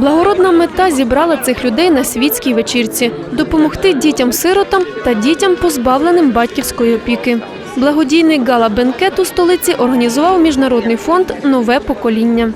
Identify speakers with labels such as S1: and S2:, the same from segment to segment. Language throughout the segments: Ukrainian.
S1: Благородна мета зібрала цих людей на світській вечірці допомогти дітям-сиротам та дітям, позбавленим батьківської опіки. Благодійний гала-бенкет у столиці організував міжнародний фонд Нове покоління.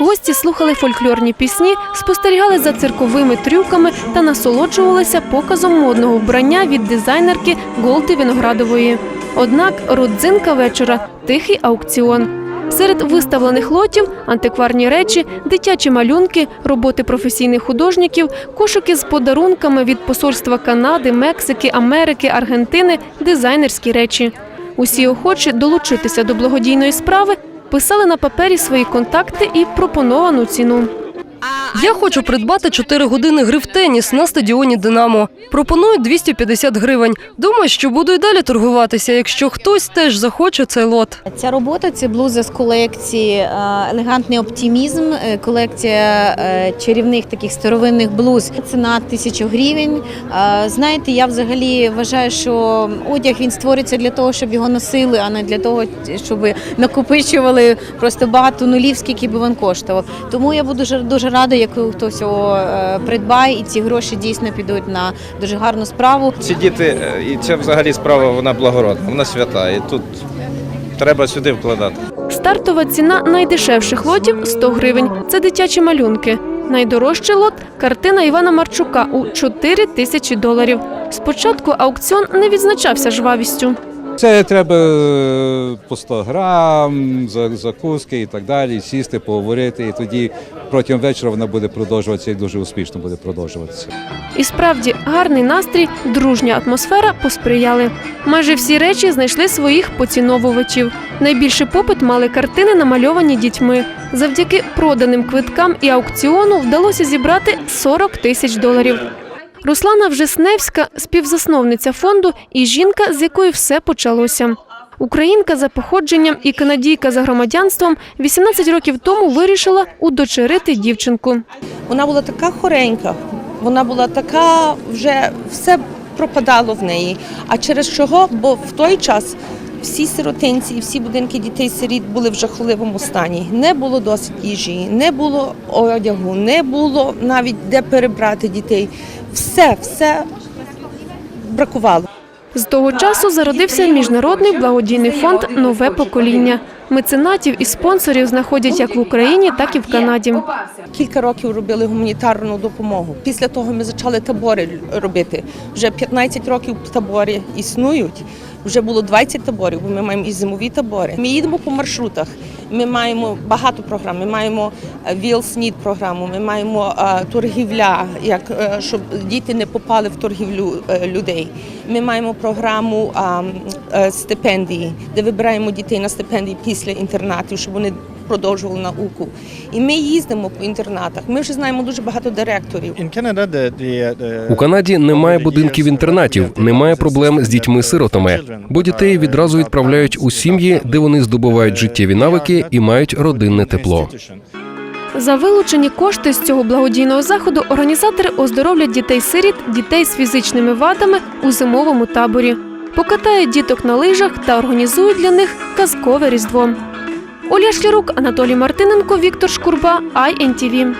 S1: Гості слухали фольклорні пісні, спостерігали за цирковими трюками та насолоджувалися показом модного вбрання від дизайнерки Голди Виноградової. Однак родзинка вечора тихий аукціон. Серед виставлених лотів антикварні речі, дитячі малюнки, роботи професійних художників, кошики з подарунками від посольства Канади, Мексики, Америки, Аргентини, дизайнерські речі. Усі охочі долучитися до благодійної справи писали на папері свої контакти і пропоновану ціну.
S2: Я хочу придбати 4 години гри в теніс на стадіоні Динамо. Пропоную 250 гривень. Думаю, що буду і далі торгуватися, якщо хтось теж захоче цей лот.
S3: Ця робота це блуза з колекції е, Елегантний оптимізм, е, колекція е, чарівних таких старовинних блуз. Ціна тисячу гривень. Знаєте, я взагалі вважаю, що одяг він створюється для того, щоб його носили, а не для того, щоб накопичували просто багато нулів, скільки би він коштував. Тому я буду дуже- дуже рада, як хтось його е, придбає, і ці гроші дійсно підуть на дуже гарну справу.
S4: Ці діти, е, і ця взагалі справа вона благородна, вона свята. І тут треба сюди вкладати.
S1: Стартова ціна найдешевших лотів 100 гривень. Це дитячі малюнки. Найдорожчий лот картина Івана Марчука у 4 тисячі доларів. Спочатку аукціон не відзначався жвавістю.
S5: Це треба е, по 100 грам, за- закуски і так далі, сісти, поговорити. І тоді протягом вечора вона буде продовжуватися і дуже успішно буде продовжуватися.
S1: І справді гарний настрій, дружня атмосфера посприяли. Майже всі речі знайшли своїх поціновувачів. Найбільший попит мали картини, намальовані дітьми. Завдяки проданим квиткам і аукціону вдалося зібрати 40 тисяч доларів. Руслана Вжесневська співзасновниця фонду і жінка, з якої все почалося. Українка за походженням і канадійка за громадянством 18 років тому вирішила удочерити дівчинку.
S6: Вона була така хоренька, вона була така, вже все пропадало в неї. А через чого? Бо в той час всі сиротинці і всі будинки дітей-сиріт були в жахливому стані. Не було досить їжі, не було одягу, не було навіть де перебрати дітей. Все, все бракувало.
S1: З того часу зародився міжнародний благодійний фонд Нове покоління. Меценатів і спонсорів знаходять як в Україні, так і в Канаді.
S6: Кілька років робили гуманітарну допомогу. Після того ми почали табори робити. Вже 15 років табори існують. Вже було 20 таборів, бо ми маємо і зимові табори. Ми їдемо по маршрутах. Ми маємо багато програм. Ми маємо е, ВІЛ-СНІД програму, ми маємо е, торгівля, як е, щоб діти не попали в торгівлю е, людей. Ми маємо програму е, стипендії, де вибираємо дітей на стипендії після інтернатів, щоб вони продовжували науку. І ми їздимо по інтернатах. Ми вже знаємо дуже багато директорів.
S7: У Канаді немає будинків інтернатів, немає проблем з дітьми-сиротами, бо дітей відразу відправляють у сім'ї, де вони здобувають життєві навики і мають родинне тепло.
S1: За вилучені кошти з цього благодійного заходу організатори оздоровлять дітей-сиріт, дітей з фізичними вадами у зимовому таборі, покатають діток на лижах та організують для них казкове різдво. Оля Шлярук, Анатолій Мартиненко, Віктор Шкурба, INTV.